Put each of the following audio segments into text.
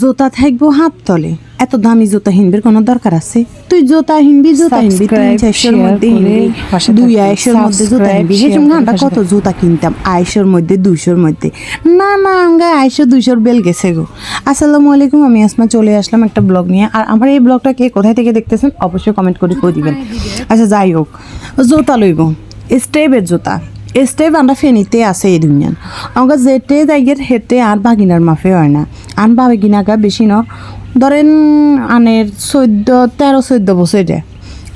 জোতা থাকব হাত তলে। এত দামি জোতা হিনবির কোনো দরকার আছে? তুই জোতা হিনবি জোতা হিনবি তিন চারশোর মধ্যে হিনবি। দুই। আড়াইশোর মধ্যে জোতা হিনবি। করে কত জুতা কিনতাম? আড়াইশোর মধ্যে দুইশোর মধ্যে। না না আঙ্গা আড়াইশো দুইশোর বেল গেছে গো। আসসালামু আলাইকুম আমি আসমা চলে আসলাম একটা ব্লগ নিয়ে। আর আমার এই ব্লগটা কে কোথায় থেকে দেখতেছেন অবশ্যই কমেন্ট করে করে দিবেন। আচ্ছা যাই হোক। জোতা লইব। স্টেপের জোতা। স্টেপ আমরা ফেনিতে আছে এই দুনিয়ান আমাকে যেতে যাইগের হেঁটে আর বাগিনার মাফে হয় না। আন বাগিনাগা বেশি ন। ধরেন আনের চোদ্দ, তেরো, চোদ্দ বছরে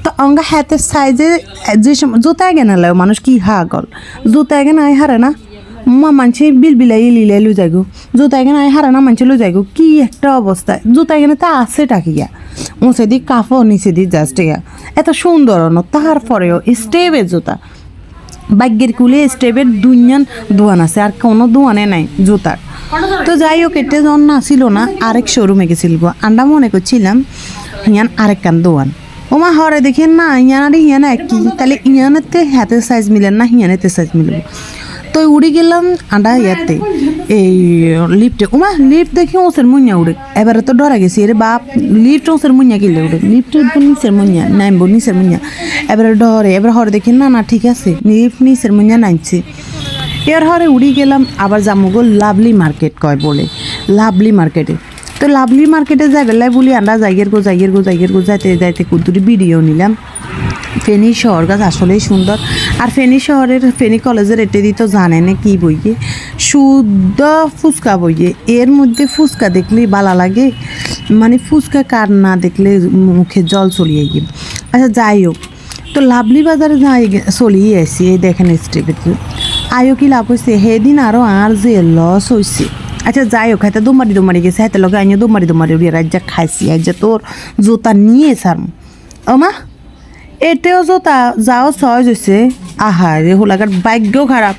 তো অঙ্গা হাতের সাইজে যে সময় জুতা আগে না লাগে মানুষ কি হা গল। জুতা আগে নাই হারে না। মা মানছে বিল বিলাই লিলাই লু যাইগো। জুতা এখানে আই হারে না, মানছে লু যাইগো। কি একটা অবস্থা জুতা এখানে তা আছে টাকিয়া উঁচে দি কাফও নিচে দি জাস্ট ইয়া এত সুন্দর ন তারপরেও স্টেপের জুতা। ভাগ্যের কুলে স্টেপের দুইজন দোয়ান আছে, আর কোনো দোয়ানে নাই জুতার। তো যাই হোক এটা যখন না ছিল না, আরেক শোরুমে গেছিল আন্ডা মনে করছিলাম ইয়ান আরেক কান দোয়ান। মা হরে দেখেন না ইয়ান আর হিয়ান একই। তাহলে ইয়ানেতে হাতের সাইজ মিলেন না হিয়ানেতে সাইজ মিলব। তো উড়ি গেলাম আন্ডা ইয়াতে। এই লিফটে ওমা লিফট দেখে ওসের মুঞ্জা উড়ে। এবারে তো ডরা গেছি, এর বাপ লিফট ওসের মুঞ্জা কিলে উড়ে? লিফটের নিচের মুঞ্জা নাইমবো নিচের মুঞ্জা এবারে ডরে, এবার হরে দেখি, না না, ঠিক আছে লিফট নিচের মুঞ্জা নাইছে। এর হরে উড়ি গেলাম, আবার যামুগো লাভলি মার্কেট কয় বলে, লাভলি মার্কেটে। তো লাভলি মার্কেটে যাই বেলায় বলি আমরা জায়গের গো জায়গের গো জায়গের গো, যাইতে যাইতে কুদুরি ভিডিও নিলাম। ফেনী শহর, গাছ আসলেই সুন্দর। আর ফেনী শহরের, ফেনী কলেজের এটে দিত জানে না কি বইয়ে? শুদ্ধ ফুচকা বইয়ে। এর মধ্যে ফুচকা দেখলে বালা লাগে। মানে ফুচকা কার না দেখলে মুখে জল চলিয়ে গিয়ে। আচ্ছা যাই হোক। তো লাভলি বাজারে যাই চলিয়ে আসি, এই দেখেন স্টেপে আয়ো কি লাভ হয়েছে সেদিন আরও আর যে লস হয়েছে আচ্ছা যাই হোক, হাতে দোমারি দোমারি গেছে। হাতে লগে আইনে দোমারি দোমারি উড়িয়ে রাজ্যা খাইছি। আজ তোর জুতা নিয়ে সার ওমা এতেও জোতা যাও ছয় হয়েছে আহা রে হোলাগার ভাগ্য খারাপ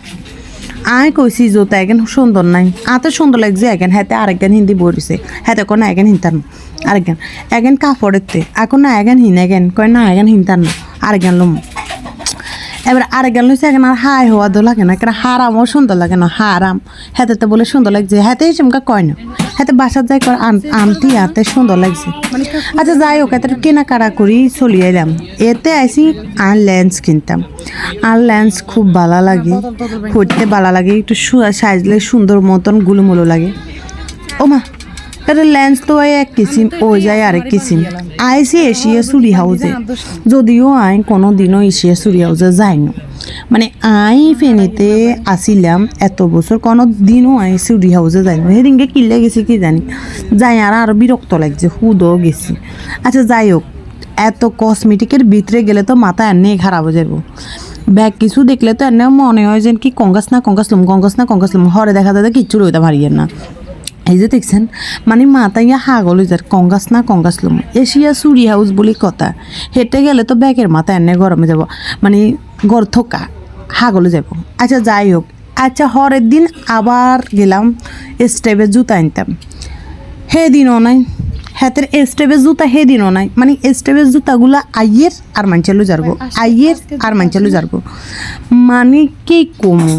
আয় কইছি জোতা এখান সুন্দর নাই। আতে সুন্দর লাগছে এখান হাতে আরেকগান হিন্দি বলিছে হাতে কোনো এখান হিনতার না। আরেকগান এখান কাপড়েতে এখন না এখান হিন এখান কয় না এখান হিনতার না। আরেকগান লম। এবার আরেকগান লইছে এখন আর হাই হওয়া দো লাগে না কেন হারামও সুন্দর লাগে না, হারাম। হাতে তো বলে সুন্দর লাগছে হাতে হিসেমকা কয় না। হাতে বাসার যাই কর আনতি হাতে সুন্দর লাগছে। আচ্ছা যাই হোক, এত কেনাকাটা করি, চলি এলাম। এতে আইসি আর লেন্স কিনতাম। আর লেন্স খুব ভালো লাগে পড়তে ভালো লাগে, একটু সাজলে সুন্দর মতন গুলুমুলো লাগে। ও এটা লেন্স তো হয় এক কিসিম ও যায় আরেক কিসিম। আইসি এশিয়া সুরি হাউজে। যদিও আই কোনো দিনও এশিয়া চুরি হাউজে যাই না মানে আই ফেনিতে আসিলাম এত বছর কোনো দিনও আই সুরি হাউজে যাই না সেদিনকে কিনলে গেছি কি জানি। যাই আর আরও বিরক্ত লাগছে হুদও গেছি। আচ্ছা যাই হোক এত কসমেটিকের ভিতরে গেলে তো মাথা এনে খারাপ হয়ে যাব ব্যাগ কিছু দেখলে তো এনে মনে হয় যেন কি কঙ্গাস না কঙ্গাসলুম কঙ্গাস না কঙ্গাসলুম হরে দেখা যায় কিচ্ছু রইতে পারিয়েন না। এই যে দেখছেন মানে মাথা ইয়া হাগল যার কঙ্গাস না কঙ্গাসলুম এশিয়া চুরি হাউস বলি কথা। হেঁটে গেলে তো ব্যাগের মাথা এনে গরমে যাব। মানে গর থোকা হাগলে যাব। আচ্ছা যাই হোক। আচ্ছা হরের দিন আবার গেলাম স্টেপের জুতা আনতাম। হে দিনও নাই। হাতের স্টেপের জুতা হে দিনও নাই। মানে স্টেপের জুতাগুলা আইয়ের আর মানচালু যারগো আইয়ের আর মানচালু যারগো মানে কি কমু?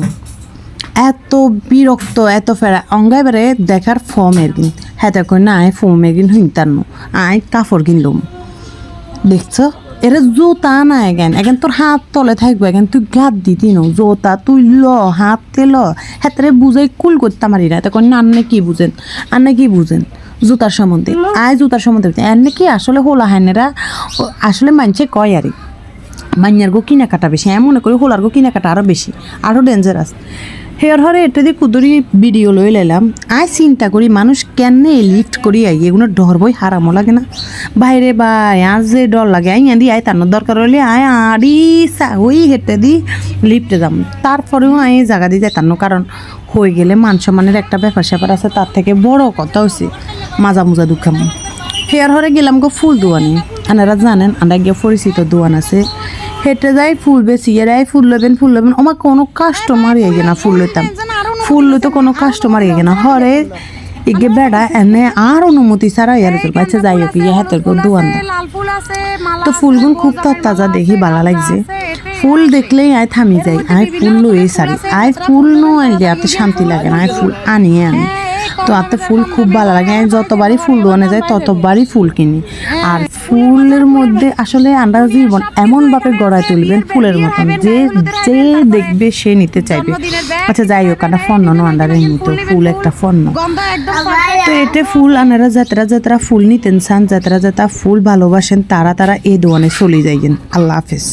এত বিরক্ত, এত ফেরা। অঙ্গাই বারে দেখার ফর্ম এরগিন। হেতে কই না, আয় ফর্ম এরগিন হিনতার নো। আয় কাপড় কিনলুম দেখছ? এরা জোতা না এগেন। এগেন তোর হাত তলে থাকব, এগেন তুই গাত দিতি নো। জোতা তুই ল, হাতে ল। হাতে বুঝাই কুল করতে মারি না। তখন আন্নে কি বুঝেন? আন্নে কি বুঝেন? জুতার সম্বন্ধে। আয় জুতার সম্বন্ধে এনে কি আসলে হোলা হাইনেরা আসলে মানছে কয় আরে? মাইয়ার গো কিনাকাটা বেশি। আমি মনে করি হোলার গো কিনাকাটা আরও বেশি। আরও ডেঞ্জারাস হেয়ার হরে এটা দিয়ে কুদরি ভিডিও লই লাইলাম। আই চিন্তা করি মানুষ কেনে লিফট করি আই, এগুলো ডর বই হারামো লাগে না। বাইরে বাই আর যে ডর লাগে, আই দি আয় তার দরকার হলে আয় আড়ি ওই হেঁটে দি লিফটে যাম। তারপরেও আই এই জায়গা দিয়ে যাইতাম কারণ হয়ে গেলে মান সম্মানের একটা ব্যাপার স্যাপার আছে, তার থেকে বড় কথা হচ্ছে মাজা মুজা দুঃখাম। হেয়ার হরে গেলাম গো ফুল দোয়ানি। আনারা জানেন আমরা গিয়ে পরিচিত দোয়ান আছে। হেঁটে যাই, ফুল বেশি এরাই ফুল লবেন ফুল লবেন আমার কোনো কাস্টমার এগে না ফুল লইতাম। ফুল লইতে কোনো কাস্টমার এগে না। হরে, এগে বেড়া, এনে আর অনুমতি ছাড়া ইয়ার করব আচ্ছা যাই হোক ইয়ে হাতের গো দোয়ান তো ফুলগুন খুব তাজা দেখি ভালো লাগছে। ফুল দেখলেই আয় থামি যাই, আয় ফুল লই সারি। আয় ফুল নো আই যাতে শান্তি লাগে না, আয় ফুল আনিয়ে আনি। তো আতে ফুল খুব ভালো লাগে। আমি যতবারই ফুল দোয়ানে যায় ততবারই ফুল কিনি। আর ফুলের মধ্যে আসলে আমরা জীবন এমনভাবে গড়ায় তুলবেন ফুলের মতন, যে যে দেখবে সে নিতে চাইবে। আচ্ছা যাই হোক, একটা ফন্ন নো আন্ডারে নিত ফুল একটা ফন্ন তো এতে ফুল আনারা যাত্রা যাত্রা ফুল নিতেন চান যাত্রা যাত্রা ফুল ভালোবাসেন, তারা তারা এই দোয়ানে চলে যাইয়েন। আল্লাহ হাফেজ।